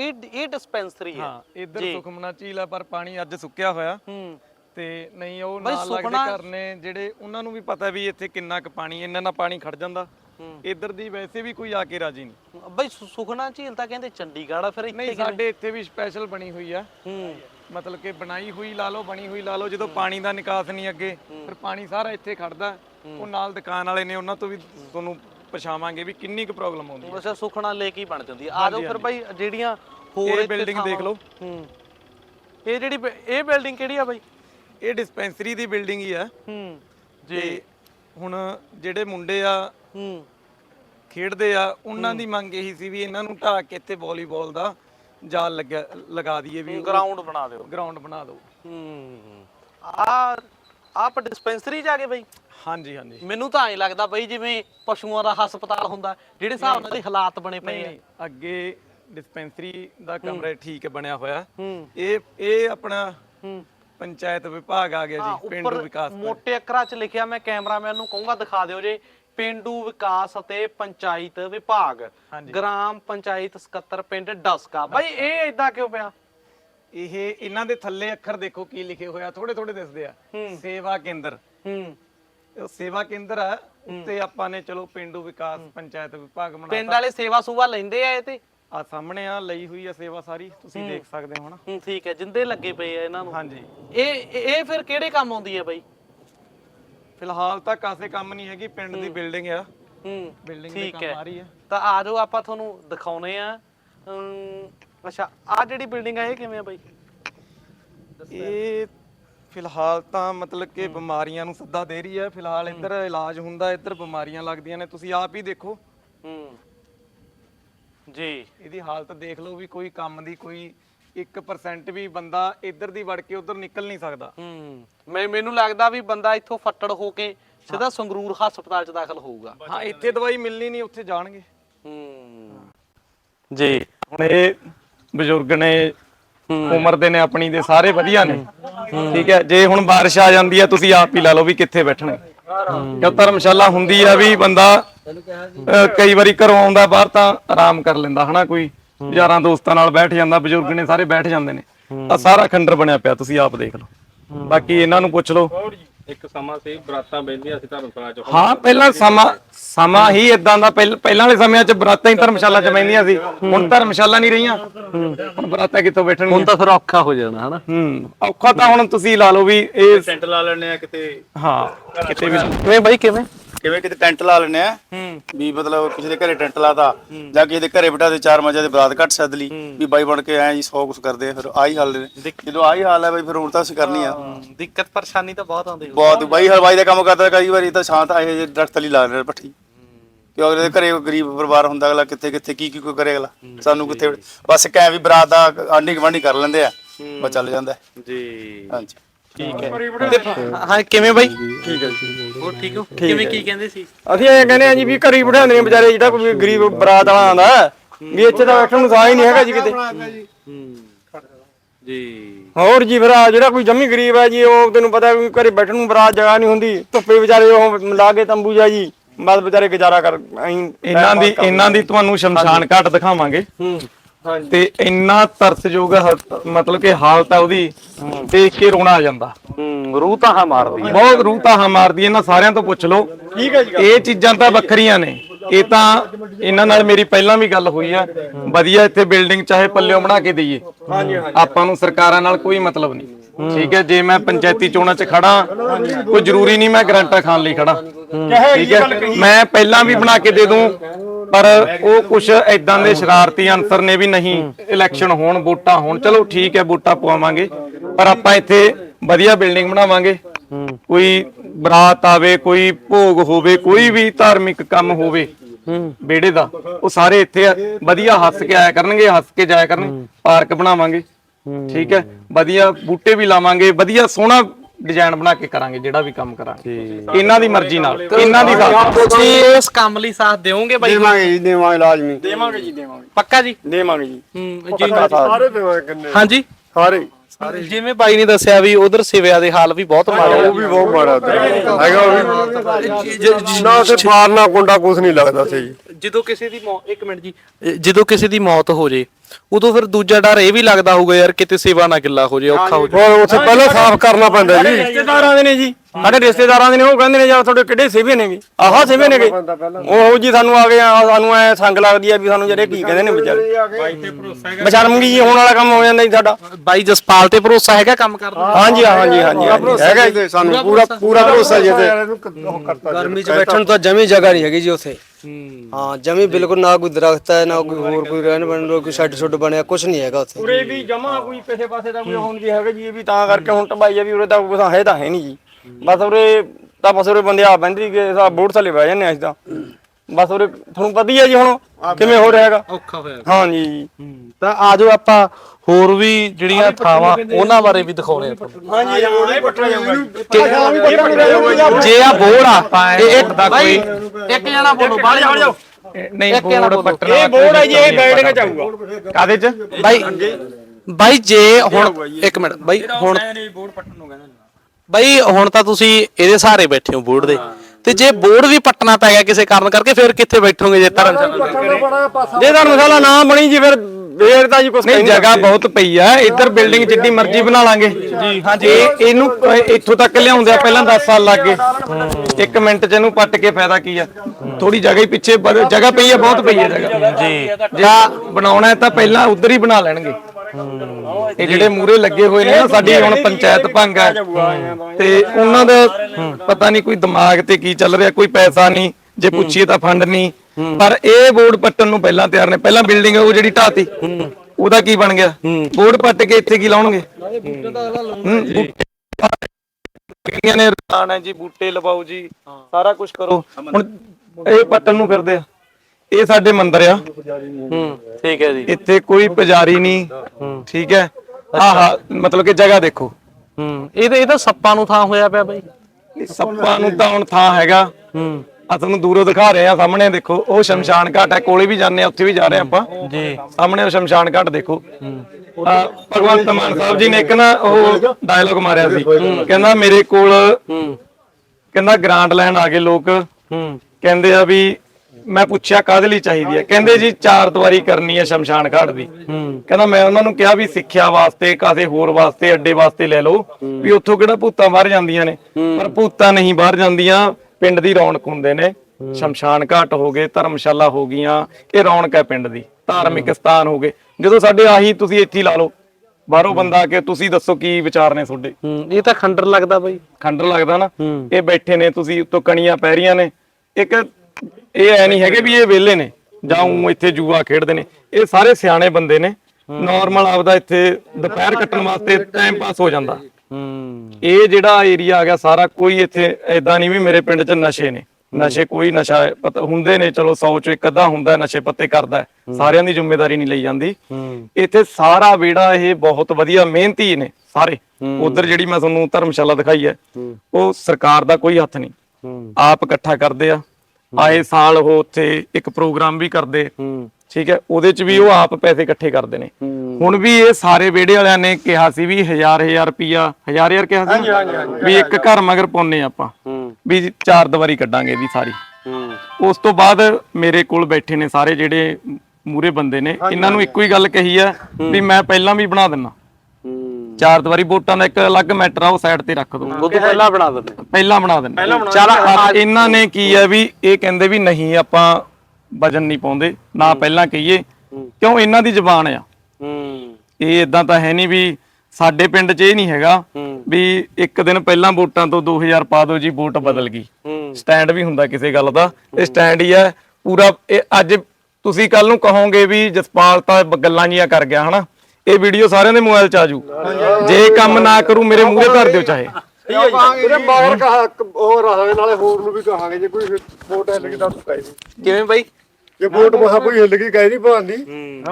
ਇਹ ਇਹ ਡਿਸਪੈਂਸਰੀ ਹੈ। ਹਾਂ ਇੱਧਰ ਸੁਖਮਨਾ ਝੀਲ ਆ ਪਰ ਪਾਣੀ ਅੱਜ ਸੁੱਕਿਆ ਹੋਇਆ। ਹੂੰ। ਤੇ ਨਹੀਂ ਉਹ ਨਾਲ ਲੱਗਦੇ ਘਰ ਨੇ ਜਿਹੜੇ ਉਹਨਾਂ ਨੂੰ ਵੀ ਪਤਾ ਵੀ ਇੱਥੇ ਕਿੰਨਾ ਕੁ ਪਾਣੀ ਇਹਨਾਂ ਨਾਲ ਪਾਣੀ ਖੜ ਜਾਂਦਾ। ਇੱਧਰ ਦੀ ਵੈਸੇ ਵੀ ਕੋਈ ਆ ਕੇ ਰਾਜੀ ਨਹੀਂ। ਬਈ ਸੁਖਨਾ ਝੀਲ ਤਾਂ ਕਹਿੰਦੇ ਚੰਡੀਗੜ੍ਹ ਆ ਫਿਰ ਇੱਥੇ ਨਹੀਂ ਸਾਡੇ ਇੱਥੇ ਵੀ ਸਪੈਸ਼ਲ ਬਣੀ ਹੋਈ ਆ। ਹੂੰ। ਮਤਲਬ ਕਿ ਬਣਾਈ ਹੋਈ ਲਾ ਲਓ ਬਣੀ ਹੋਈ ਲਾ ਲਓ ਜਦੋਂ ਪਾਣੀ ਦਾ ਨਿਕਾਸ ਨਹੀਂ ਅੱਗੇ ਫਿਰ ਪਾਣੀ ਸਾਰਾ ਇੱਥੇ ਖੜਦਾ ਉਹ ਨਾਲ ਦੁਕਾਨ ਵਾਲੇ ਨੇ ਉਹਨਾਂ ਤੋਂ ਵੀ ਤੁਹਾਨੂੰ ਪਛਾਵਾਂਗੇ ਵੀ ਕਿੰਨੀ ਕੁ ਪ੍ਰੋਬਲਮ ਆਉਂਦੀ ਹੈ। ਅੱਛਾ ਸੁਖਨਾ ਲੇਕ ਹੀ ਬਣ ਜਾਂਦੀ ਆ ਆ ਜਾਓ ਫਿਰ ਬਈ ਜਿਹੜੀਆਂ ਹੋਰ ਇਹ ਇੱਥੇ ਬਿਲਡਿੰਗ ਥਾਵਾਂ- ਦੇਖ ਲਓ। ਹੂੰ। ਇਹ ਜਿਹੜੀ ਬ- ਇਹ ਬਿਲਡਿੰਗ ਕਿਹੜੀ ਆ ਬਈ? ਇਹ ਡਿਸਪੈਂਸਰੀ ਦੀ ਬਿਲਡਿੰਗ ਹੀ ਆ। ਹੂੰ। ਤੇ ਹੁਣ ਜਿਹੜੇ ਮੁੰਡੇ ਆ ਹੂੰ। ਖੇਡਦੇ ਆ ਉਹਨਾਂ ਦੀ ਮੰਗ ਇਹੀ ਸੀ ਵੀ ਇਹਨਾਂ ਨੂੰ ਢਾਹ ਕੇ ਇੱਥੇ ਵਾਲੀਬਾਲ ਦਾ ਜਾਲ ਲੱਗਿਆ ਲਗਾ ਦਈਏ ਵੀ ਗਰਾਊਂਡ ਬਣਾ ਦਿਓ। ਗਰਾਊਂਡ ਬਣਾ ਦਿਓ। ਹੂੰ। ਆ ਆਪ ਡਿਸਪੈਂਸਰੀ ਜਾ ਕੇ ਬਈ? ਹਾਂਜੀ ਹਾਂਜੀ। ਮੈਨੂੰ ਤਾਂ ਐਂ ਲੱਗਦਾ ਬਈ ਜਿਵੇਂ ਪਸ਼ੂਆਂ ਦਾ ਹਸਪਤਾਲ ਹੁੰਦਾ ਜਿਹੜੇ ਹਿਸਾਬ ਨਾਲ ਦੇ ਹਾਲਾਤ ਬਣੇ ਪਏ ਆ। ਨਹੀਂ ਅੱਗੇ ਡਿਸਪੈਂਸਰੀ ਦਾ ਕਮਰਾ ਠੀਕ ਬਣਿਆ ਹੋਇਆ। ਹੂੰ। ਇਹ ਇਹ ਆਪਣਾ ਹੂੰ। ਪੰਚਾਇਤ ਵਿਭਾਗ ਆ ਗਿਆ ਹਾਂ, ਜੀ ਪਿੰਡੂ ਉੱਪਰ ਵਿਕਾਸ ਮੋਟੇ ਅੱਖਰਾਂ 'ਚ ਲਿਖਿਆ ਮੈਂ ਕੈਮਰਾਮੈਨ ਨੂੰ ਕਹੂੰਗਾ ਦਿਖਾ ਦਿਓ ਜੇ। ਪਿੰਡੂ ਵਿਕਾਸ ਅਤੇ ਪੰਚਾਇਤ ਵਿਭਾਗ ਹਾਂਜੀ। ਗ੍ਰਾਮ ਪੰਚਾਇਤ ਸਕੱਤਰ ਪਿੰਡ ਡਸਕਾ। ਬਾਈ ਇਹ ਇਦਾਂ ਕਿਉਂ ਪਿਆ? ਇਹ ਇਹਨਾਂ ਦੇ ਥੱਲੇ ਅੱਖਰ ਦੇਖੋ ਕੀ ਲਿਖੇ ਹੋਇਆ ਥੋੜੇ ਥੋੜੇ ਦਿਸਦੇ ਆ। ਸੇਵਾ ਕੇਂਦਰ। ਹੂੰ। ਉਹ ਸੇਵਾ ਕੇਂਦਰ ਆ ਉੱਤੇ ਆਪਾਂ ਨੇ ਚਲੋ ਪਿੰਡੂ ਵਿਕਾਸ ਪੰਚਾਇਤ ਵਿਭਾਗ ਪਿੰਡ ਵਾਲੇ ਸੇਵਾ ਸੁਵਾ ਲੈਂਦੇ ਆ ਇਹ ਤੇ? ਆ ਸਾਹਮਣੇ ਆ ਲਈ ਹੋਈ ਆ ਸੇਵਾ ਸਾਰੀ ਤੁਸੀਂ ਦੇਖ ਸਕਦੇ ਹੋ ਨਾ ਹੂੰ ਠੀਕ ਹੈ ਜਿੰਦੇ ਲੱਗੇ ਪਏ ਆ ਇਹਨਾਂ ਨੂੰ। ਹਾਂਜੀ। ਇਹ ਇਹ ਫਿਰ ਕਿਹੜੇ ਕੰਮ ਆਉਂਦੀ ਹੈ ਬਾਈ? ਫਿਲਹਾਲ ਤਾਂ ਕਾਸੇ ਕੰਮ ਨਹੀਂ ਹੈਗੀ ਪਿੰਡ ਦੀ ਬਿਲਡਿੰਗ ਆ। ਹੂੰ ਬਿਲਡਿੰਗ ਦੇ ਠੀਕ ਕੰਮ ਹੈ। ਆ ਰਹੀ ਆ। ਤਾਂ ਆ ਜਾਓ ਆਪਾਂ ਤੁਹਾਨੂੰ ਦਿਖਾਉਨੇ ਆ। ਅਮ, ਅੱਛਾ ਆ ਜਿਹੜੀ ਬਿਲਡਿੰਗ ਆ ਇਹ ਕਿਵੇਂ ਆ ਬਾਈ? ਇਹ ਫਿਲਹਾਲ ਤਾਂ ਮਤਲਬ ਕਿ ਬਿਮਾਰੀਆਂ ਨੂੰ ਸੱਦਾ ਦੇ ਰਹੀ ਹੈ। ਫਿਲਹਾਲ ਇੱਧਰ ਇਲਾਜ ਹੁੰਦਾ ਇੱਧਰ ਬਿਮਾਰੀਆਂ ਲੱਗਦੀਆਂ ਨੇ। ਤੁਸੀਂ ਆਪ ਹੀ ਦੇਖੋ। ਹੂੰ। ਜੀ। ਇਹਦੀ ਹਾਲਤ ਦੇਖ ਲਓ ਵੀ ਕੋਈ ਕੰਮ ਦੀ ਕੋਈ 1% ਵੀ ਬੰਦਾ ਇੱਧਰ ਦੀ ਵੜ ਕੇ ਉੱਧਰ ਨਿਕਲ ਨਹੀਂ ਸਕਦਾ। ਹੂੰ। ਮੈਂ ਮੈਨੂੰ ਲੱਗਦਾ ਵੀ ਬੰਦਾ ਇੱਥੋਂ ਫੱਟੜ ਹੋ ਕੇ ਸਿੱਧਾ ਸੰਗਰੂਰ ਹਸਪਤਾਲ 'ਚ ਦਾਖਲ ਹੋਊਗਾ। ਹਾਂ ਇੱਥੇ ਦਵਾਈ ਮਿਲਣੀ ਨਹੀਂ ਉੱਥੇ ਜਾਣਗੇ। ਹੂੰ। ਜੀ ਹੁਣ ਇਹ ਬਜ਼ੁਰਗ ਨੇ ਉਮਰ ਦੇ ਨੇ ਆਪਣੀ ਦੇ ਸਾਰੇ ਵਧੀਆ ਨੇ। ਠੀਕ ਹੈ ਜੇ ਹੁਣ ਬਾਰਿਸ਼ ਆ ਜਾਂਦੀ ਹੈ ਤੁਸੀਂ ਆਪ ਹੀ ਲਾ ਲਓ ਵੀ ਕਿੱਥੇ ਬੈਠਣਗੇ ਕਿਉਂ ਧਰਮਸ਼ਾਲਾ ਹੁੰਦੀ ਆ ਵੀ ਬੰਦਾ ਕਈ ਵਾਰੀ ਘਰੋਂ ਆਉਂਦਾ ਬਾਹਰ ਤਾਂ ਆਰਾਮ ਕਰ ਲੈਂਦਾ ਹਨਾ ਕੋਈ? ਯਾਰਾਂ ਦੋਸਤਾਂ ਨਾਲ ਬੈਠ ਜਾਂਦਾ ਬਜ਼ੁਰਗ ਨੇ ਸਾਰੇ ਬੈਠ ਜਾਂਦੇ ਨੇ। ਆ ਸਾਰਾ ਖੰਡਰ ਬਣਿਆ ਪਿਆ ਤੁਸੀਂ ਆਪ ਦੇਖ ਲਓ। ਬਾਕੀ ਇਹਨਾਂ ਨੂੰ ਪੁੱਛ ਲਓ। ਇੱਕ ਸਮਾਂ ਸੀ ਬਰਾਤਾਂ ਬੈਂਦੀਆਂ ਸੀ ਧਰਮਸ਼ਾਲਾ ਚ। ਹਾਂ ਪਹਿਲਾਂ ਸਮਾਂ ਸਮਾਂ ਹੀ ਇਦਾਂ ਦਾ ਪਹਿਲ- ਪਹਿਲਾਂ ਵਾਲੇ ਸਮਿਆਂ 'ਚ ਬਰਾਤਾਂ ਹੀ ਧਰਮਸ਼ਾਲਾ 'ਚ ਬੈਂਦੀਆਂ ਸੀ। ਹੁਣ ਧਰਮਸ਼ਾਲਾ ਨਹੀਂ ਰਹੀਆਂ। ਹੁਣ ਬਰਾਤਾਂ ਕਿੱਥੋਂ ਬੈਠਣਗੀਆਂ? ਹੁਣ ਤਾਂ ਫਿਰ ਔਖਾ ਹੋ ਜਾਣਾ ਹਨਾ? ਹੂੰ ਔਖਾ ਤਾਂ ਹੁਣ ਤੁਸੀਂ ਲਾ ਲਓ ਵੀ ਇਹ ਟੈਂਟ ਲਾ ਲੈਣੇ ਆ ਕਿਤੇ। ਹਾਂ ਕਿਤੇ ਵੀ ਕਿਵੇਂ ਬਾਈ ਕਿਵੇਂ? ਕਿਵੇਂ ਕਿਤੇ ਟੈਂਟ ਲਾ ਲੈਣੇ ਆ? ਵੀ ਮਤਲਬ ਕਿਸੇ ਦੇ ਘਰੇ ਟੈਂਟ ਲਾਤਾ ਜਾਂ ਕਿਸੇ ਦੇ ਘਰੇ ਬਿਠਾ ਦੇ ਚਾਰ ਮੱਝਾਂ ਦੇ ਬਰਾਤ ਘੱਟ ਸੱਦ ਲਈ ਵੀ ਬਾਈ ਬਣ ਕੇ ਐ ਜੀ ਸੌ ਕੁਛ ਕਰਦੇ ਆ ਫਿਰ ਆਹੀ ਹਾਲ ਨੇ। ਜਦੋਂ ਆਹੀ ਹਾਲ ਹੈ ਬਾਈ ਫਿਰ ਹੁਣ ਤਾਂ ਅਸੀਂ ਕਰਨੀ ਆ। ਦਿੱਕਤ ਪਰੇਸ਼ਾਨੀ ਤਾਂ ਬਹੁਤ ਆਉਂਦੀ ਹੋਊ। ਬਹੁਤ ਬਾਈ ਹਲਵਾਈ ਦਾ ਕੰਮ ਕਰਦਾ ਕਈ ਵਾਰੀ ਤਾਂ ਸ਼ਾਂਤ ਆਏ ਜੇ ਦਰਖਤ ਲਈ ਲਾ ਲੈਣੇ ਪੱਠੀ ਕਿ ਅਗਲੇ ਦੇ ਘਰੇ ਗਰੀਬ ਪਰਿਵਾਰ ਹੁੰਦਾ ਅਗਲਾ ਕਿੱਥੇ ਕਿੱਥੇ ਕੀ ਕੀ ਕੋਈ ਕਰੇ ਅਗਲਾ? ਸਾਨੂੰ ਕਿੱਥੇ ਬਸ ਕਹਿ ਵੀ ਬਰਾਤ ਦਾ ਆਂਢੀ ਗੁਆਂਢੀ ਕਰ ਲੈਂਦੇ ਆ ਬਸ ਚੱਲ ਜਾਂਦਾ। ਹੈ। ਜੀ। ਹਾਂਜੀ। ਠੀਕ ਹੈ। ਹਾਂ ਕਿਵੇਂ ਬਾਈ? ਠੀਕ ਹੈ ਹੋਰ ਠੀਕ ਹੋ? ਕਿਵੇਂ ਕੀ ਕਹਿੰਦੇ ਸੀ? ਅਸੀਂ ਇਹ ਕਹਿੰਦੇ ਆ ਜੀ ਵੀ ਘਰੀ ਬਿਠਾਉਂਦੇ ਨੇ ਵਿਚਾਰੇ ਜਿਹੜਾ ਕੋਈ ਗਰੀਬ ਬਰਾਤ ਵਾਲਾ ਆਉਂਦਾ ਵੀ ਇੱਥੇ ਤਾਂ ਬੈਠਣ ਨੂੰ ਥਾਂ ਹੀ ਨਹੀਂ ਹੈਗਾ ਜੀ ਕਿਤੇ। ਜੀ। ਹੋਰ ਜੀ ਫਿਰ ਆਹ ਜਿਹੜਾ ਕੋਈ ਜੰਮੀ ਗਰੀਬ ਹੈ ਜੀ ਉਹ ਤੈਨੂੰ ਪਤਾ ਵੀ ਘਰੇ ਬੈਠਣ ਨੂੰ ਬਰਾਤ ਜਗ੍ਹਾ ਨਹੀਂ ਹੁੰਦੀ। ਧੁੱਪੇ ਵਿਚਾਰੇ ਉਹ ਲਾ ਕੇ ਤੰਬੂ ਜਾ ਜੀ ਬਸ ਵਿਚਾਰੇ ਗੁਜ਼ਾਰਾ ਕਰ ਐਂ ਇਹਨਾਂ ਦੀ ਇਹਨਾਂ ਦੀ ਤੁਹਾਨੂੰ ਸ਼ਮਸ਼ਾਨ ਘਾਟ ਦਿਖਾਵਾਂਗੇ। ਤੇ ਇੰਨਾ ਤਰਸਯੋਗ ਹ- ਮਤਲਬ ਕਿ ਹਾਲਤ ਹੈ ਉਹਦੀ ਦੇਖ ਕੇ ਰੋਣਾ ਆ ਜਾਂਦਾ। ਹੂੰ ਰੂਹ ਤਾਂ ਹਾਂ ਮਾਰਦੀ ਹੈ ਬਹੁਤ ਰੂਹ ਤਾਂ ਮਾਰਦੀ ਇਹਨਾਂ ਸਾਰਿਆਂ ਤੋਂ ਪੁੱਛ ਲਓ। ਠੀਕ ਹੈ ਜੀ ਇਹ ਚੀਜ਼ਾਂ ਤਾਂ ਵੱਖਰੀਆਂ ਨੇ। ਇਹ ਤਾਂ ਇਹਨਾਂ ਨਾਲ ਮੇਰੀ ਪਹਿਲਾਂ ਵੀ ਗੱਲ ਹੋਈ ਆ। ਵਧੀਆ ਇੱਥੇ ਬਿਲਡਿੰਗ ਚਾਹੇ ਪੱਲਿਓ ਬਣਾ ਕੇ ਦਈਏ। ਆਪਾਂ ਨੂੰ ਸਰਕਾਰਾਂ ਨਾਲ ਕੋਈ ਮਤਲਬ ਨਹੀਂ। ਠੀਕ ਹੈ ਜੇ ਮੈਂ ਪੰਚਾਇਤੀ ਚੋਣਾਂ 'ਚ ਖੜਾ ਕੋਈ ਜ਼ਰੂਰੀ ਨਹੀਂ ਮੈਂ ਗਰੰਟਾ ਖਾਣ ਲਈ ਖੜਾ ਠੀਕ ਹੈ ਮੈਂ ਪਹਿਲਾਂ ਵੀ ਬਣਾ ਕੇ ਦੇ ਦੂੰ। ਪਰ ਉਹ ਕੁਝ ਐਦਾਂ ਦੇ ਸ਼ਰਾਰਤੀ ਅਨਸਰ ਨੇ ਵੀ ਨਹੀਂ। ਇਲੈਕਸ਼ਨ ਹੋਣ, ਵੋਟਾਂ ਹੋਣ, ਚਲੋ ਠੀਕ ਹੈ, ਵੋਟਾਂ ਪਵਾਵਾਂਗੇ। ਪਰ ਆਪਾਂ ਇੱਥੇ ਵਧੀਆ ਬਿਲਡਿੰਗ ਬਣਾਵਾਂਗੇ। ਕੋਈ ਬਰਾਤ ਆਵੇ, ਕੋਈ ਭੋਗ ਹੋਵੇ, ਕੋਈ ਵੀ ਧਾਰਮਿਕ ਕੰਮ ਹੋਵੇ ਬੇੜੇ ਦਾ, ਉਹ ਸਾਰੇ ਇੱਥੇ ਵਧੀਆ ਹੱਸ ਕੇ ਆਇਆ ਕਰਨਗੇ, ਹੱਸ ਕੇ ਜਾਇਆ ਕਰਨਗੇ, ਪਾਰਕ ਬਣਾਵਾਂਗੇ। ਠੀਕ ਹੈ, ਵਧੀਆ ਬੂਟੇ ਵੀ ਲਾਵਾਂਗੇ, ਵਧੀਆ ਸੋਹਣਾ ਡਿਜ਼ਾਈਨ ਬਣਾ ਕੇ ਕਰਾਂਗੇ ਜਿਹੜਾ ਵੀ ਕੰਮ ਕਰਾਂਗੇ। ਇਹਨਾਂ ਦੀ ਮਰਜ਼ੀ ਨਾਲ ਇਹਨਾਂ ਦੀ ਸਾਥ। ਤੁਸੀਂ ਇਸ ਕੰਮ ਲਈ ਸਾਥ ਦਿਓਗੇ ਬਾਈ ਦੇਵਾਂਗੇ ਜੀ ਦੇਵਾਂਗੇ ਲਾਜ਼ਮੀ। ਦੇਵਾਂਗੇ ਜੀ ਦੇਵਾਂਗੇ। ਪੱਕਾ ਜੀ? ਦੇਵਾਂਗੇ ਜੀ। ਹੂੰ ਜੀ ਸਾਰੇ ਦੇਵਾਂਗੇ ਕਿੰਨੇ ਹਾਂਜੀ। ਸਾਰੇ। ਜਿਵੇਂ ਬਾਈ ਨੇ ਦੱਸਿਆ ਵੀ ਉਧਰ ਸਿਵਿਆ ਦੇ ਹਾਲ ਵੀ ਬਹੁਤ ਮਾੜੇ ਉਹ ਵੀ ਬਹੁਤ ਮਾੜਾ ਉੱਧਰ। ਹੈਗਾ ਉਹ ਵੀ। ਨਾ ਤੇ ਪਾਰ ਨਾ ਕੁੰਡਾ ਕੁਛ ਨਹੀਂ ਲੱਗਦਾ ਸੀ। ਜੀ ਜਦੋਂ ਕਿਸੇ ਦੀ ਮੌਤ ਇੱਕ ਮਿੰਟ ਜੀ। ਜਦੋਂ ਕਿਸੇ ਦੀ ਮੌਤ ਹੋ ਜੇ ਉਦੋਂ ਫਿਰ ਦੂਜਾ ਡਰ ਇਹ ਵੀ ਲੱਗਦਾ ਹੋਊਗਾ ਯਾਰ ਕਿਤੇ ਸੇਵਾ ਨਾ ਕਿੱਲਾ ਹੋ ਜੇ ਔਖਾ ਹੋ ਜੇ। ਹੋਰ ਉੱਥੇ ਪਹਿਲਾਂ ਸਾਫ਼ ਕਰਨਾ ਪੈਂਦਾ ਜੀ। ਰਿਸ਼ਤੇਦਾਰਾਂ ਦੇ ਨੇ ਜੀ। ਸਾਡੇ ਰਿਸ਼ਤੇਦਾਰਾਂ ਦੇ ਨੇ ਉਹ ਕਹਿੰਦੇ ਨੇ ਯਾਰ ਤੁਹਾਡੇ ਕਿੱਡੇ ਸੇਵੇ ਨੇਗੇ। ਆਹ ਸੇਵੇ ਨੇਗੇ। ਉਹ ਜੀ ਸਾਨੂੰ ਆ ਗਏ ਆ, ਸਾਨੂੰ ਐ ਸੰਗ ਲੱਗਦੀ ਆ ਵੀ ਸਾਨੂੰ ਜਿਹੜੇ ਕੀ ਕਹਿੰਦੇ ਨੇ ਵਿਚਾਰੇ। ਬਸ਼ਰਮਗੀ ਜੀ। ਹੋਣ ਵਾਲਾ ਕੰਮ ਹੋ ਜਾਂਦਾ ਜੀ ਸਾਡਾ। ਬਾਈ ਜਸਪਾਲ ਤੇ ਭਰੋਸਾ ਹੈਗਾ ਕੰਮ ਕਰਦਾ ਹਾਂਜੀ ਹਾਂਜੀ ਹਾਂਜੀ ਹਾਂਜੀ, ਹੈਗਾ ਜੀ। ਸਾਨੂੰ ਪੂਰਾ ਪੂਰਾ ਭਰੋਸਾ। ਜੀ ਤੇ। ਗਰਮੀ 'ਚ ਬੈਠਣ ਤੋਂ ਜਮੀ ਜਗ੍ਹਾ ਨਹੀਂ ਹੈਗੀ ਜੀ ਉੱਥੇ। ਹਾਂ। ਜਮੀ ਬਿਲਕੁਲ ਨਾ ਕੋਈ ਦਰਖਤ ਹੈ ਨਾ ਕੋਈ ਹੋਰ ਕੋਈ ਰਹਿਣ ਬਣ ਰੋ ਕੋਈ ਸ਼ੈੱਡ ਸ਼ੁੱਡ ਬਣਿਆ ਕੁਝ ਨਹੀਂ ਹੈਗਾ ਉੱਥੇ। ਉਰੇ ਵੀ ਜਮਾ ਕੋਈ ਕਿਸੇ ਪਾਸੇ ਦਾ ਕੋਈ ਹੁਣ ਜੀ ਹੈਗਾ ਜੀ ਇਹ ਵੀ ਤਾਂ ਕਰਕੇ ਹੁਣ ਢਬਾਈ ਆ ਵੀ ਉਰੇ ਤਾਂ ਕੁਛ ਹੈ ਤਾਂ ਹੈ ਨਹੀਂ ਜੀ। ਬਸ ਉਰੇ ਤਾਂ ਬਸ ਉਰੇ ਬੰਦੇ ਆ ਬੈਂਦਰੀ ਕੇ ਸਾ ਬੋਰਡ ਥੱਲੇ ਬਹਿ ਜਾਂਦੇ ਆ ਅਸੀਂ ਤਾਂ। ਬਸ ਉਰੇ ਤੁਹਾਨੂੰ ਪਤਾ ਹੀ ਹੈ ਜੀ ਹੁਣ ਕਿਵੇਂ ਹੋ ਰਿਹਾ ਹੈਗਾ। ਔਖਾ ਹੋਇਆ ਹਾਂ ਜੀ। ਤਾਂ ਆਜੋ ਆਪਾਂ ਹੋਰ ਵੀ ਜਿਹੜੀਆਂ ਥਾਵਾਂ ਉਹਨਾਂ ਬਾਰੇ ਵੀ ਦਿਖਾਉਣੇ ਆ ਤੁਹਾਨੂੰ ਹਾਂਜੀ ਹਾਂ ਇਹ ਪੱਟਣਾ ਜਾਊਗਾ ਜੇ ਆ ਬੋੜ ਆ ਇਹ ਇੱਕ ਬਾਈ ਇੱਕ ਜਣਾ ਬੋਲੋ ਬਾਹਰ ਜਾਓ ਨਹੀਂ ਬੋਰਡ ਪੱਟਣਾ ਇਹ ਬੋਰਡ ਹੈ ਜੀ ਇਹ ਚ ਆਊਗਾ ਕਾਦੇ ਚ? ਬਾਈ ਬਾਈ ਜੇ ਹੁਣ ਇੱਕ ਮਿੰਟ ਬਾਈ ਹੁਣ ਬੋਰਡ ਪੱਟਣ ਨੂੰ ਕਹਿੰਦੇ ਬਾਈ ਹੁਣ ਤਾਂ ਤੁਸੀਂ ਇਹਦੇ ਸਹਾਰੇ ਬੈਠੇ ਹੋ ਬੋਰਡ ਦੇ। ਤੇ ਜੇ ਬੋਰਡ ਵੀ ਪੱਟਣਾ ਪੈ ਗਿਆ ਕਿਸੇ ਕਾਰਨ ਕਰਕੇ ਫਿਰ ਕਿੱਥੇ ਬੈਠੋਗੇ ਜੇ ਧਰਮਸ਼ਾਲਾ ਜੇ ਧਰਮਸ਼ਾਲਾ ਨਾ ਬਣੀ ਜੀ ਫਿਰ ਫੇਰ ਤਾਂ ਜੀ ਕੁਛ ਨਹੀਂ ਜਗ੍ਹਾ ਬਹੁਤ ਪਈ ਆ ਇੱਧਰ ਬਿਲਡਿੰਗ ਜਿੱਡੀ ਮਰਜ਼ੀ ਬਣਾ ਲਾਂਗੇ। ਜੀ ਹਾਂਜੀ। ਇਹਨੂੰ ਇੱਥੋਂ ਤੱਕ ਲਿਆਉਂਦੇ ਆ ਪਹਿਲਾਂ 10 ਸਾਲ ਲੱਗ ਗਏ। ਇੱਕ ਮਿੰਟ ਚ ਇਹਨੂੰ ਪੱਟ ਕੇ ਫਾਇਦਾ ਕੀ ਆ? ਥੋੜੀ ਜਗ੍ਹਾ ਹੀ ਪਿੱਛੇ ਜਗ੍ਹਾ ਪਈ ਆ ਬਹੁਤ ਪਈ ਆ ਜਗ੍ਹਾ। ਜੀ। ਜੇ ਬਣਾਉਣਾ ਤਾਂ ਪਹਿਲਾਂ ਉਧਰ ਹੀ ਬਣਾ ਲੈਣਗੇ। ਇਹ ਜਿਹੜੇ ਮੂਰੇ ਲੱਗੇ ਹੋਏ ਨੇ ਨਾ ਸਾਡੀ ਹੁਣ ਪੰਚਾਇਤ ਭੰਗ ਹੈ। ਤੇ ਉਹਨਾਂ ਦਾ ਪਤਾ ਨਹੀਂ ਕੋਈ ਦਿਮਾਗ ਤੇ ਕੀ ਚੱਲ ਰਿਹਾ ਕੋਈ ਪੈਸਾ ਨਹੀਂ ਜੇ ਪੁੱਛੀਏ ਤਾਂ ਫੰਡ ਨਹੀਂ। ਪਰ ਇਹ ਬੋਰਡ ਪੱਟਣ ਨੂੰ ਪਹਿਲਾਂ ਤਿਆਰ ਨੇ। ਪਹਿਲਾਂ ਬਿਲਡਿੰਗ ਉਹ ਜਿਹੜੀ ਢਾਤੀ ਉਹਦਾ ਕੀ ਬਣ ਗਿਆ? ਬੋਰਡ ਪੱਟ ਕੇ ਇੱਥੇ ਕੀ ਲਾਉਣਗੇ? ਬੂਟੇ ਨੇ ਰਤਾਨ ਹੈ ਜੀ ਬੂਟੇ ਲਵਾਓ ਜੀ ਸਾਰਾ ਕੁਝ ਕਰੋ। ਹੁਣ ਇਹ ਪੱਟਣ ਨੂੰ ਫਿਰਦੇ ਆ। ਇਹ ਸਾਡੇ ਮੰਦਿਰ ਆ। ਹੂੰ ਠੀਕ ਹੈ ਜੀ। ਇੱਥੇ ਕੋਈ ਪੁਜਾਰੀ ਨਹੀਂ ਠੀਕ ਹੈ? ਆਹ ਮਤਲਬ ਕਿ ਜਗ੍ਹਾ ਦੇਖੋ। ਹੂੰ ਇਹ ਤਾਂ ਇਹ ਤਾਂ ਸੱਪਾਂ ਨੂੰ ਥਾਂ ਹੋਇਆ ਪਿਆ ਬਾਈ। ਇਹ ਸੱਪਾਂ ਨੂੰ ਤਾਂ ਹੁਣ ਥਾਂ ਹੈਗਾ। ਹੂੰ। ਆ ਤੁਹਾਨੂੰ ਦੂਰੋਂ ਦਿਖਾ ਰਹੇ ਆ ਸਾਹਮਣੇ ਦੇਖੋ ਉਹ ਸ਼ਮਸ਼ਾਨ ਘਾਟ ਹੈ ਕੋਲੇ ਵੀ ਜਾਂਦੇ ਆ ਉੱਥੇ ਵੀ ਜਾ ਰਹੇ ਆ ਆਪਾਂ। ਜੀ। ਸਾਹਮਣੇ ਉਹ ਸ਼ਮਸ਼ਾਨ ਘਾਟ ਦੇਖੋ। ਆ ਭਗਵੰਤ ਮਾਨ ਸਾਹਿਬ ਜੀ ਨੇ ਇੱਕ ਨਾ ਉਹ ਡਾਇਲੋਗ ਮਾਰਿਆ ਸੀ। ਕਹਿੰਦਾ ਮੇਰੇ ਕੋਲ ਕਹਿੰਦਾ ਗ੍ਰਾਂਟ ਲੈਣ ਆ ਗਏ ਲੋਕ। ਹੂੰ। ਕਹਿੰਦੇ ਆ ਵੀ ਮੈਂ ਪੁੱਛਿਆ ਕਾਹਦੇ ਲਈ ਚਾਹੀਦੀ ਹੈ? ਕਹਿੰਦੇ ਜੀ ਚਾਰ ਦੀਵਾਰੀ ਕਰਨੀ ਹੈ ਸ਼ਮਸ਼ਾਨ ਘਾਟ ਦੀ। ਕਹਿੰਦਾ ਮੈਂ ਉਹਨਾਂ ਨੂੰ ਕਿਹਾ ਵੀ ਸਿੱਖਿਆ ਵਾਸਤੇ ਕਾਸੇ ਹੋਰ ਵਾਸਤੇ ਅੱਡੇ ਵਾਸਤੇ ਲੈ ਲਓ ਵੀ ਉੱਥੋਂ ਕਿਹੜਾ ਭੂਤਾਂ ਬਾਹਰ ਜਾਂਦੀਆਂ ਨੇ। ਪਰ ਭੂਤਾਂ ਨਹੀਂ ਬਾਹਰ ਜਾਂਦੀਆਂ ਪਿੰਡ ਦੀ ਰੌਣਕ ਹੁੰਦੇ ਨੇ। ਸ਼ਮਸ਼ਾਨ ਘਾਟ ਹੋ ਗਏ ਧਰਮਸ਼ਾਲਾ ਹੋ ਗਈਆਂ ਇਹ ਰੌਣਕ ਹੈ ਪਿੰਡ ਦੀ। ਧਾਰਮਿਕ ਸਥਾਨ ਹੋ ਗਏ। ਜਦੋਂ ਸਾਡੇ ਆਹੀ ਤੁਸੀਂ ਇੱਥੇ ਲਾ ਲਓ ਬਾਹਰੋਂ ਬੰਦਾ ਕੇ ਤੁਸੀਂ ਦੱਸੋ ਕੀ ਵਿਚਾਰ ਨੇ ਤੁਹਾਡੇ? ਇਹ ਤਾਂ ਖੰਡਰ ਲੱਗਦਾ ਬਾਈ। ਖੰਡਰ ਲੱਗਦਾ ਨਾ। ਇਹ ਬੈਠੇ ਨੇ ਤੁਸੀਂ ਉੱਤੋਂ ਕਣੀਆਂ ਪੈ ਰਹੀਆਂ ਨੇ। ਇੱਕ ਇਹ ਐ ਨਹੀਂ ਹੈਗੇ ਵੀ ਇਹ ਵਿਹਲੇ ਨੇ ਜਾਂ ਉਹ ਇੱਥੇ ਜੂਆ ਖੇਡਦੇ ਨੇ। ਇਹ ਸਾਰੇ ਸਿਆਣੇ ਬੰਦੇ ਨੇ। ਨਾਰਮਲ ਆਪਦਾ ਇੱਥੇ ਦੁਪਹਿਰ ਕੱਟਣ ਵਾਸਤੇ ਟਾਈਮ ਪਾਸ ਹੋ ਜਾਂਦਾ। ਹੂੰ ਇਹ ਜਿਹੜਾ ਏਰੀਆ ਆ ਗਿਆ ਸਾਰਾ ਕੋਈ ਇੱਥੇ ਐਦਾਂ ਨਹੀਂ ਵੀ ਮੇਰੇ ਪਿੰਡ 'ਚ ਨਸ਼ੇ ਨੇ। ਨਸ਼ੇ ਕੋਈ ਨਸ਼ਾ ਪਤਾ, ਹੁੰਦੇ ਨੇ, ਚਲੋ 100 ਚ ਇੱਕ ਅੱਧਾ ਹੁੰਦਾ, ਨਸ਼ੇ ਪੱਤੇ ਕਰਦਾ ਸਾਰਿਆਂ ਦੀ ਜ਼ਿੰਮੇਵਾਰੀ ਨਹੀਂ ਲਈ ਜਾਂਦੀ। ਇੱਥੇ ਸਾਰਾ ਵਿਹੜਾ ਇਹ ਬਹੁਤ ਵਧੀਆ ਮਿਹਨਤੀ ਨੇ ਸਾਰੇ। ਉਧਰ ਜਿਹੜੀ ਮੈਂ ਤੁਹਾਨੂੰ ਧਰਮਸ਼ਾਲਾ ਦਿਖਾਈ ਹੈ, ਉਹ ਸਰਕਾਰ ਦਾ ਕੋਈ ਹੱਥ ਨਹੀਂ। ਆਪ ਇਕੱਠਾ ਕਰਦੇ ਆ। ਆਏ ਸਾਲ ਉਹ ਉੱਥੇ ਇੱਕ ਪ੍ਰੋਗਰਾਮ ਵੀ ਕਰਦੇ ਠੀਕ ਹੈ ਉਹਦੇ ਚ ਵੀ ਉਹ ਆਪ ਪੈਸੇ ਇਕੱਠੇ ਕਰਦੇ ਨੇ। ਹੁਣ ਵੀ ਇਹ ਸਾਰੇ ਵਿਹੜੇ ਵਾਲਿਆਂ ਨੇ ਕਿਹਾ ਸੀ ਵੀ ਹਜ਼ਾਰ ਹਜ਼ਾਰ ਰੁਪਿਆ ਹਜ਼ਾਰ ਹਜ਼ਾਰ ਕਿਹਾ ਸੀ? ਵੀ ਇੱਕ ਘਰ ਮਗਰ ਪਾਉਨੇ ਆਪਾਂ। ਵੀ ਚਾਰ ਦੀਵਾਰੀ ਕੱਢਾਂਗੇ ਵੀ ਸਾਰੀ। ਉਸ ਤੋਂ ਬਾਅਦ ਮੇਰੇ ਕੋਲ ਬੈਠੇ ਨੇ ਸਾਰੇ ਜਿਹੜੇ ਮੂਰੇ ਬੰਦੇ ਨੇ। ਇਹਨਾਂ ਨੂੰ ਇੱਕੋ ਹੀ ਗੱਲ ਕਹੀ ਆ ਵੀ ਮੈਂ ਪਹਿਲਾਂ ਵੀ ਬਣਾ ਦਿੰਨਾ ਚਾਰ ਦੀਵਾਰੀ ਵੋਟਾਂ ਦਾ ਇੱਕ ਅਲੱਗ ਮੈਟਰ ਆ ਉਹ ਸਾਈਡ ਤੇ ਰੱਖ ਦੋ। ਉਹ ਤੋਂ ਪਹਿਲਾਂ ਬਣਾ ਦਿੰਦੇ। ਪਹਿਲਾਂ ਬਣਾ ਚੱਲ ਪਰ ਇਹਨਾਂ ਨੇ ਕੀ ਹੈ ਵੀ ਇਹ ਕਹਿੰਦੇ ਵੀ ਨਹੀਂ ਆਪਾਂ ਵਜਨ ਨਹੀਂ ਪਾਉਂਦੇ ਨਾ ਪਹਿਲਾਂ ਕਹੀਏ ਕਿਉਂ ਇਹਨਾਂ ਦੀ ਜ਼ਬਾਨ ਆ? ਹੂੰ। ਇਹ ਇਦਾਂ ਤਾਂ ਹੈ ਨਹੀਂ ਵੀ ਸਾਡੇ ਪਿੰਡ 'ਚ ਇਹ ਨਹੀਂ ਹੈਗਾ ਵੀ ਇੱਕ ਦਿਨ ਪਹਿਲਾਂ ਵੋਟਾਂ ਤੋਂ 2000 ਪਾ ਦਿਓ ਜੀ ਵੋਟ ਬਦਲ ਗਈ। ਸਟੈਂਡ ਵੀ ਹੁੰਦਾ ਕਿਸੇ ਗੱਲ ਦਾ। ਇਹ ਸਟੈਂਡ ਹੀ ਹੈ ਪੂਰਾ ਇਹ ਅੱਜ ਤੁਸੀਂ ਕੱਲ ਨੂੰ ਕਹੋਗੇ ਵੀ ਜਸਪਾਲ ਤਾਂ ਬ- ਗੱਲਾਂ ਜੀਆਂ ਕਰ ਗਿਆ ਹਨਾ? ਇਹ ਵੀਡੀਓ ਸਾਰਿਆਂ ਦੇ ਮੋਬਾਈਲ 'ਚ ਆਜੂ ਜੇ ਇਹ ਕੰਮ ਨਾ ਕਰੂ ਮੇਰੇ ਮੂਹਰੇ ਧਰ ਦਿਓ ਚਾਹੇ। ਇਹਦੇ ਬਾਹਰ ਕਹਾ ਉਹ ਰਹਾਂਗੇ ਨਾਲੇ ਹੋਰ ਨੂੰ ਵੀ ਕਹਾਂਗੇ ਜੇ ਕੋਈ ਤਾਂ ਤੂੰ ਕਹੇ ਕਿਵੇਂ ਬਾਈ? ਜੇ ਵੋਟ ਮਹਾ ਕੋਈ ਹਿੱਲ ਗਈ ਕਹੇ ਨਹੀਂ ਭਾਂਦੀ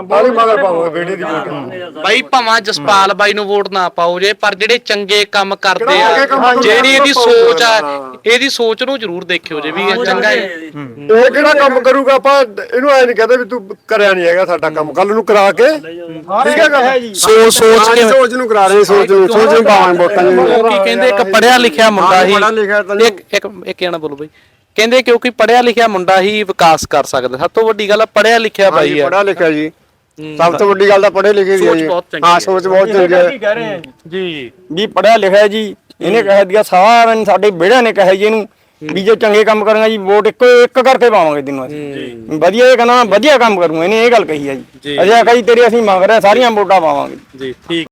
ਬਾਲੀ ਮਗਰ ਪਾਵਾਂਗੇ ਬੇੜੇ ਦੀ ਵੋਟ। ਬਾਈ ਭਾਵਾਂ ਜਸਪਾਲ ਬਾਈ ਨੂੰ ਵੋਟ ਨਾ ਪਾਓ ਜੇ ਪਰ ਜਿਹੜੇ ਚੰਗੇ ਕੰਮ ਕਰਦੇ ਆ ਜਿਹੜੀ ਇਹਦੀ ਸੋਚ ਆ ਇਹਦੀ ਸੋਚ ਨੂੰ ਜ਼ਰੂਰ ਦੇਖਿਓ ਜੇ ਵੀ ਇਹ ਚੰਗਾ ਹੈ। ਇਹ ਕਿਹੜਾ ਕੰਮ ਕਰੂਗਾ? ਆਪਾਂ ਇਹਨੂੰ ਐ ਨਹੀਂ ਕਹਦੇ ਵੀ ਤੂੰ ਕਰਿਆ ਨਹੀਂ ਹੈਗਾ ਸਾਡਾ ਕੰਮ। ਕੱਲ ਨੂੰ ਕਰਾ ਕੇ। ਠੀਕ ਹੈ ਗੱਲ? ਸੋਚ ਸੋਚ ਕੇ ਸੋਚ ਨੂੰ ਕਰਾ ਰਹੇ ਸੋਚ ਨੂੰ ਸੋਚ ਨੂੰ ਪਾਵਾਂਗੇ ਵੋਟਾਂ ਉਹ ਕੀ ਕਹਿੰਦੇ ਇੱਕ ਪੜਿਆ ਲਿਖਿਆ ਮੁੰਡਾ ਹੀ ਇੱਕ ਇੱਕ ਇੱਕ ਜਣਾ ਬੋਲੋ ਬਾਈ। ਕਹਿੰਦੇ ਕਿਉਂਕਿ ਪੜਿਆ ਲਿਖਿਆ ਮੁੰਡਾ ਹੀ ਵਿਕਾਸ ਕਰ ਸਕਦਾ। ਸਭ ਤੋਂ ਵੱਡੀ ਗੱਲ ਆ ਪੜਿਆ ਲਿਖਿਆ ਬਾਈ ਆ। ਪੜਾ ਲਿਖਿਆ ਜੀ। ਸਭ ਤੋਂ ਵੱਡੀ ਗੱਲ ਤਾਂ ਪੜ੍ਹੇ ਲਿਖੇ ਦੀ ਹੈ ਸੋਚ ਜੀ। ਬਹੁਤ ਚੰਗੀ ਹਾਂ ਹੈ। ਸੋਚ ਬਹੁਤ ਚੰਗੀ ਹੈ ਕਹਿ ਰਹੇ ਆ ਜੀ? ਜੀ। ਪੜਿਆ ਲਿਖਿਆ ਜੀ ਇਹਨੇ ਕਹਿ ਦਿਆ ਸਾਰਿਆਂ ਨੇ ਸਾਡੇ ਵਿਹੜਿਆਂ ਨੇ ਕਹੇ ਜੀ ਇਹਨੂੰ ਵੀ ਜੇ ਚੰਗੇ ਕੰਮ ਕਰਾਂਗਾ ਜੀ ਵੋਟ ਇੱਕੋ ਇੱਕ ਕਰਕੇ ਪਾਵਾਂਗੇ ਤੈਨੂੰ ਅਸੀਂ। ਵਧੀਆ ਇਹ ਕਹਿੰਦਾ ਮੈਂ ਵਧੀਆ ਕੰਮ ਕਰੂੰ ਇਹਨੇ ਇਹ ਗੱਲ ਕਹੀ ਹੈ ਜੀ। ਜੀ। ਅਜੇ ਕਹੀ ਤੇਰੀ ਅਸੀਂ ਮੰਗ ਰਹੇ ਹਾਂ, ਸਾਰੀਆਂ ਵੋਟਾਂ ਪਾਵਾਂਗੇ। ਜੀ ਠੀਕ।